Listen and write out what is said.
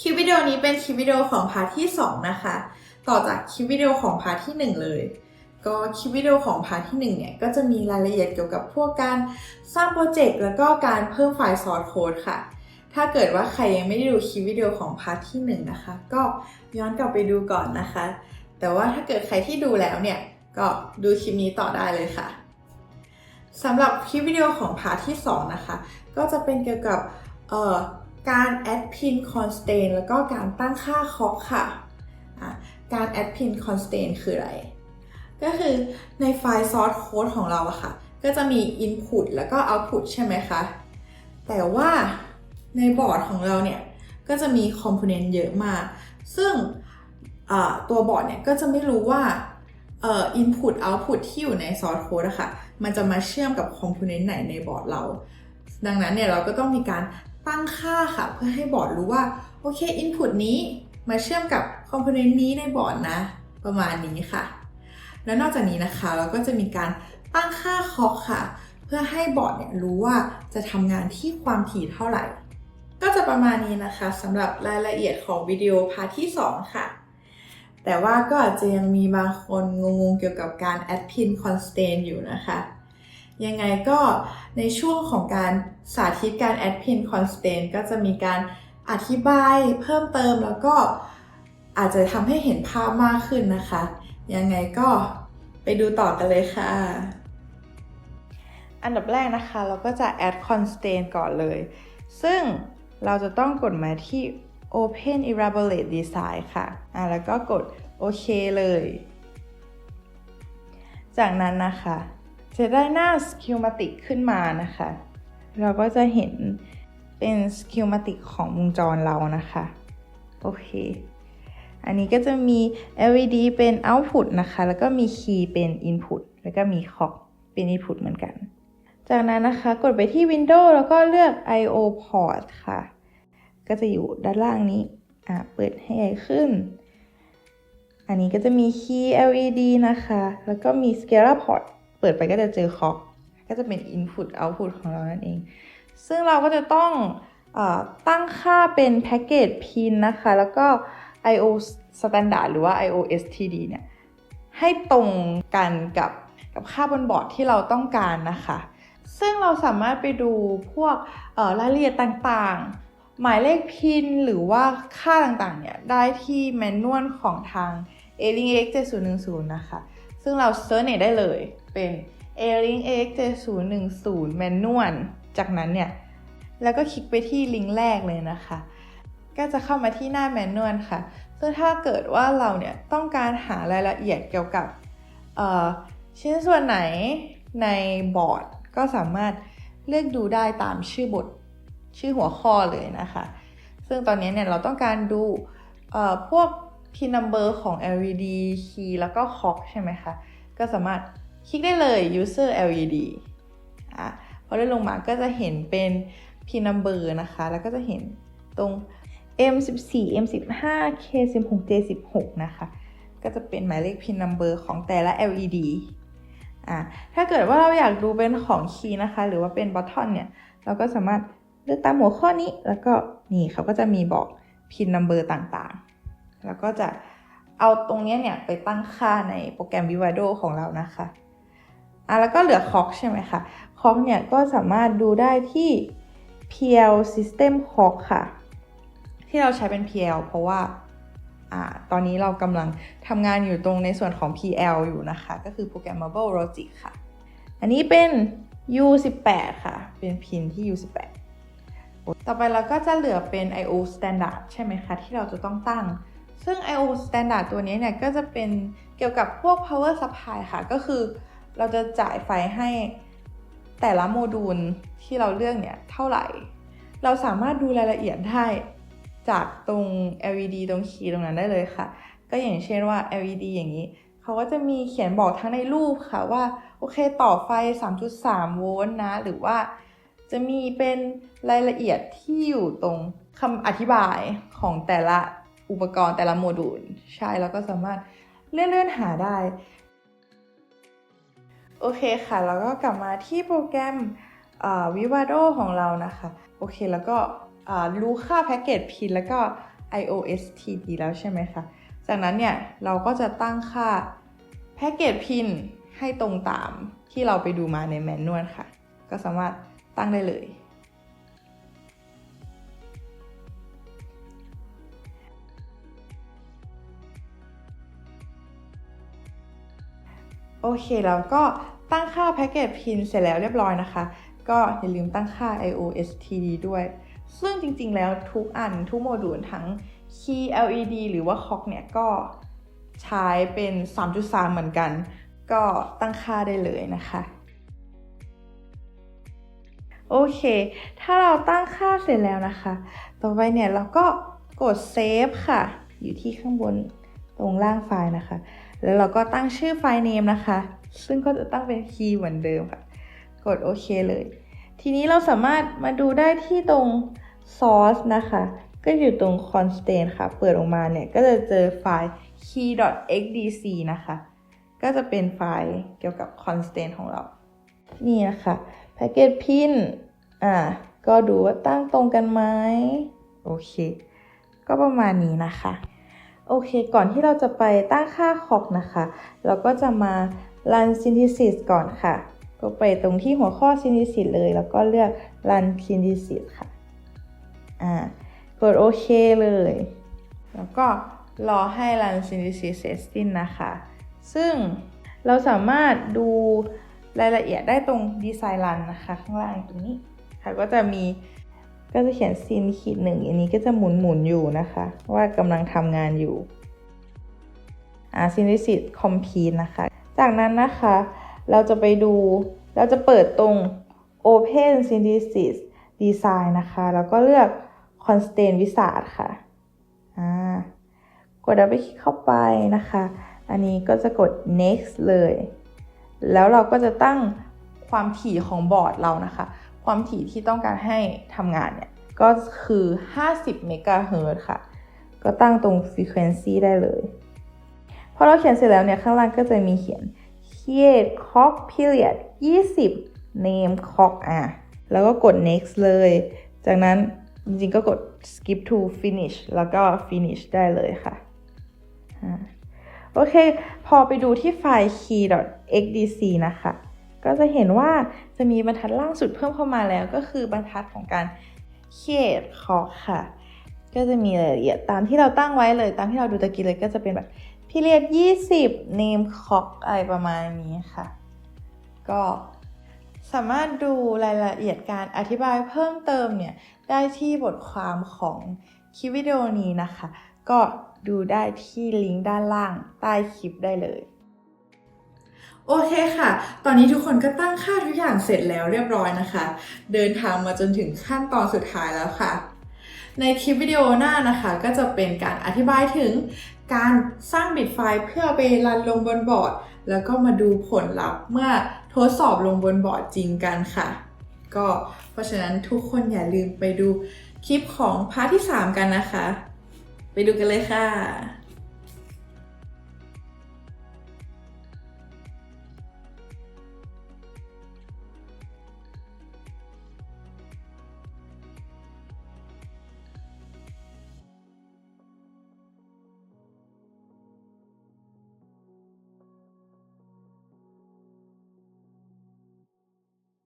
คลิปวิดีโอนี้เป็นคลิปวิดีโอของพาร์ทที่ 2 นะคะ ต่อจากคลิปวิดีโอของพาร์ทที่ 1 เลย ก็คลิปวิดีโอของพาร์ทที่ 1 เนี่ย ก็จะมีรายละเอียดเกี่ยวกับพวกการสร้างโปรเจกต์แล้วก็การเพิ่มไฟล์ซอสโค้ดค่ะ ถ้าเกิดว่าใครยังไม่ได้ดูคลิปวิดีโอของพาร์ทที่ 1 นะคะ ก็ย้อนกลับไปดูก่อนนะคะ แต่ว่าถ้าเกิดใครที่ดูแล้วเนี่ยก็ดูคลิปนี้ต่อได้เลยค่ะสำหรับคลิปวิดีโอของพาร์ทที่ 2 นะคะ ก็จะเป็นเกี่ยวกับ การ add pin constraint แล้วก็การตั้งค่าคอกค่ะอะ การ add pin constraint คืออะไร ก็คือในไฟล์ source code ของเราอะค่ะ ก็จะมี input แล้วก็ output ใช่ไหมคะ แต่ว่าในบอร์ดของเราเนี่ย ก็จะมี component เยอะมาก ซึ่งตัวบอร์ดเนี่ยก็จะไม่รู้ว่าเอ่อ input output ที่อยู่ใน source code อะค่ะ มันจะมาเชื่อมกับ component ไหนในบอร์ดเรา ดังนั้นเนี่ยเราก็ต้องมีการ ตั้งค่าค่ะ เพื่อให้บอร์ดรู้ว่า โอเค input นี้มาเชื่อมกับ component นี้ในบอร์ดนะ ประมาณนี้ค่ะ แล้วนอกจากนี้นะคะเราก็จะมีการตั้งค่าคอกค่ะ เพื่อให้บอร์ดเนี่ยรู้ว่าจะทำงานที่ความถี่เท่าไหร่ ก็จะประมาณนี้นะคะสำหรับรายละเอียดของวิดีโอพาร์ทที่ 2 ค่ะ แต่ว่าก็อาจจะยังมีบางคนงงๆเกี่ยวกับการ add pin constraint อยู่นะคะ ยังไงก็ในช่วงของการสาธิตการ add pin constraint ก็จะมีการอธิบายเพิ่มเติมแล้วก็อาจจะทำให้เห็นภาพมากขึ้นนะคะ ยังไงก็ไปดูต่อกันเลยค่ะ อันดับแรกนะคะเราก็จะ add constraint ก่อนเลย ซึ่งเราจะต้องกดมาที่ open elaborate design ค่ะ อะ แล้วก็กดโอเคเลย จากนั้นนะคะ จะได้หน้า schematic ขึ้นมานะคะ เราก็จะเห็นเป็น schematic ของวงจรเรานะคะ โอเค อันนี้ก็จะมี LED เป็น output นะคะ แล้วก็มี key เป็น input แล้วก็มี clock เป็น input เหมือนกัน จากนั้นนะคะกดไปที่ Windows แล้วก็เลือก I/O port ค่ะ ก็จะอยู่ด้านล่างนี้อะเปิดให้ใหญ่ขึ้น อันนี้ก็จะมี key LED นะคะ แล้วก็มี scalar port เปิดไปก็จะเจอ clock ก็จะเป็น input output ของเรานั่นเอง ซึ่งเราก็จะต้องอตั้งค่าเป็น package pin นะคะ แล้วก็ I/O standard หรือว่า I/O STD เนี่ยให้ตรงกันกับกับค่าบนบอร์ดที่เราต้องการนะคะ ซึ่งเราสามารถไปดูพวกรายละเอียดต่างๆ หมายเลขพินหรือว่าค่าต่างๆเนี่ยได้ที่แมนนวลของทาง a l i n k x 7010นะคะ ซึ่งเราเซิร์ชเนได้เลยเป็น a l i n k x 7010แมนนวลจากนั้นเนี่ย แล้วก็คลิกไปที่ลิงก์แรกเลยนะคะ ก็จะเข้ามาที่หน้าแมนนวลค่ะ ซึ่งถ้าเกิดว่าเราเนี่ยต้องการหารายละเอียดเกี่ยวกับชิ้นส่วนไหนในบอร์ด ก็สามารถเลือกดูได้ตามชื่อบทชื่อหัวข้อเลยนะคะ ซึ่งตอนนี้เนี่ยเราต้องการดูพวก pin number ของ LED key แล้วก็ clock ใช่ไหมคะ ก็สามารถคลิกได้เลย user LED อะพอได้ลงมาก็จะเห็นเป็น pin number นะคะ แล้วก็จะเห็นตรง M14 M15 K16 J16 นะคะ ก็จะเป็นหมายเลข pin number ของแต่ละ LED อะถ้าเกิดว่าเราอยากดูเป็นของ key นะคะ หรือว่าเป็น button เนี่ย เราก็สามารถเลือกตามหัวข้อนี้ แล้วก็นี่เขาก็จะมีบอก pin number ต่างๆ แล้วก็จะเอาตรงนี้เนี่ยไปตั้งค่าในโปรแกรม Vivado ของเรานะคะอะแล้วก็เหลือ clock ใช่ไหมคะ clock เนี่ยก็สามารถดูได้ที่ PL System c o c k ค่ะ ที่เราใช้เป็น PL เพราะว่าอ่าตอนนี้เรากำลังทำงานอยู่ตรงในส่วนของ PL อยู่นะคะ ก็คือ Programmable Logic ค่ะ อันนี้เป็น U18 ค่ะ เป็นพินที่ U18 ต่อไปเราก็จะเหลือเป็น I/O Standard ใช่ไหมคะ ที่เราจะต้องตั้ง ซึ่ง I/O Standard ตัวนี้เนี่ยก็จะเป็นเกี่ยวกับพวก power supply ค่ะ ก็คือเราจะจ่ายไฟให้แต่ละโมดูลที่เราเลือกเนี่ยเท่าไหร่ เราสามารถดูรายละเอียดได้จากตรง LED ตรงคีย์ตรงนั้นได้เลยค่ะ ก็อย่างเช่นว่า LED อย่างนี้ เขาก็จะมีเขียนบอกทั้งในรูปค่ะว่า โอเคต่อไฟ 3.3 โวลต์นะ หรือว่าจะมีเป็นรายละเอียดที่อยู่ตรงคำอธิบายของแต่ละ อุปกรณ์แต่ละโมดูลใช่แล้วก็สามารถเลื่อนเลื่อนๆหาได้ โอเคค่ะ แล้วก็กลับมาที่โปรแกรมวิวาโดของเรานะคะ โอเคแล้วก็รู้ค่าแพ็กเกจพินแล้วก็ iostd แล้วใช่ไหมคะ จากนั้นเนี่ย เราก็จะตั้งค่าแพ็กเกจพินให้ตรงตามที่เราไปดูมาในแมนนวลค่ะ ก็สามารถตั้งได้เลย เคแล้วก็ตั้งค่าแพ็กเกจพินเสร็จแล้วเรียบร้อยนะคะ ก็อย่าลืมตั้งค่า iostd ด้วย ซึ่งจริงๆ แล้วทุกอันทุกโมดูลทั้ง Key LED หรือว่า Clock เนี่ยก็ใช้เป็น 3.3 เหมือนกัน ก็ตั้งค่าได้เลยนะคะโอเค ถ้าเราตั้งค่าเสร็จแล้วนะคะ ต่อไปเนี่ยเราก็กด Save ค่ะ อยู่ที่ข้างบน ตรงล่างไฟล์นะคะ แล้วเราก็ตั้งชื่อไฟล์ name นะคะ ซึ่งก็จะตั้งเป็น key เหมือนเดิมค่ะ กดโอเคเลย ทีนี้เราสามารถมาดูได้ที่ตรง source นะคะ ก็อยู่ตรง constant ค่ะ เปิดออกมาเนี่ย ก็จะเจอไฟล์ key.xdc นะคะ ก็จะเป็นไฟล์เกี่ยวกับ constant ของเรา นี่นะคะ package pin อ่า ก็ดูว่าตั้งตรงกันไหม โอเค ก็ประมาณนี้นะคะ โอเค ก่อนที่เราจะไปตั้งค่าคอกนะคะ เราก็จะมา run synthesis ก่อนค่ะ ก็ไปตรงที่หัวข้อ synthesis เลย แล้วก็เลือก run synthesis ค่ะ อ่า กดโอเคเลย แล้วก็รอให้ run synthesis เสร็จสิ้นนะคะ ซึ่งเราสามารถดูรายละเอียดได้ตรง design run นะคะ ข้างล่างตรงนี้ค่ะ ก็จะมี ก็จะเขียนซีนขีดหนึ่งอันนี้ก็จะหมุนหมุนอยู่นะคะ ว่ากำลังทำงานอยู่อ่า synthesis complete นะคะ จากนั้นนะคะ เราจะไปดูเราจะเปิดตรง open synthesis design นะคะ แล้วก็เลือก constraint wizard ค่ะอ่ากดดับเบิลคลิกเข้าไปนะคะ อันนี้ก็จะกด next เลย แล้วเราก็จะตั้งความถี่ของบอร์ดเรานะคะ ความถี่ที่ต้องการให้ทำงานเนี่ย ก็คือ 50 เมกะเฮิรตซ์ค่ะ ก็ตั้งตรง frequency ได้เลย พอเราเขียนเสร็จแล้วเนี่ย ข้างล่างก็จะมีเขียน create clock period 20 name clock อะ แล้วก็กด next เลย จากนั้นจริงๆก็กด skip to finish แล้วก็ finish ได้เลยค่ะ โอเค พอไปดูที่ไฟล์ key.xdc นะคะ ก็จะเห็นว่า จะมีบรรทัดล่างสุดเพิ่มเข้ามาแล้วก็คือบรรทัดของการ create clock ค่ะ ก็จะมีรายละเอียดตามที่เราตั้งไว้เลย ตามที่เราดูตะกี้เลยก็จะเป็นแบบ period 20 name c o c อะไรประมาณนี้ค่ะ ก็สามารถดูรายละเอียดการอธิบายเพิ่มเติมเนี่ยได้ที่บทความของคลิปวิดีโอนี้นะคะ ก็ดูได้ที่ลิงก์ด้านล่างใต้คลิปได้เลย โอเคค่ะ ตอนนี้ทุกคนก็ตั้งค่าทุกอย่างเสร็จแล้วเรียบร้อยนะคะ เดินทางมาจนถึงขั้นตอนสุดท้ายแล้วค่ะ ในคลิปวิดีโอหน้านะคะ ก็จะเป็นการอธิบายถึงการสร้างบิตไฟล์เพื่อไปรันลงบนบอร์ด แล้วก็มาดูผลลัพธ์เมื่อทดสอบลงบนบอร์ดจริงกันค่ะ ก็เพราะฉะนั้นทุกคนอย่าลืมไปดูคลิปของพาร์ทที่ 3 กันนะคะ ไปดูกันเลยค่ะ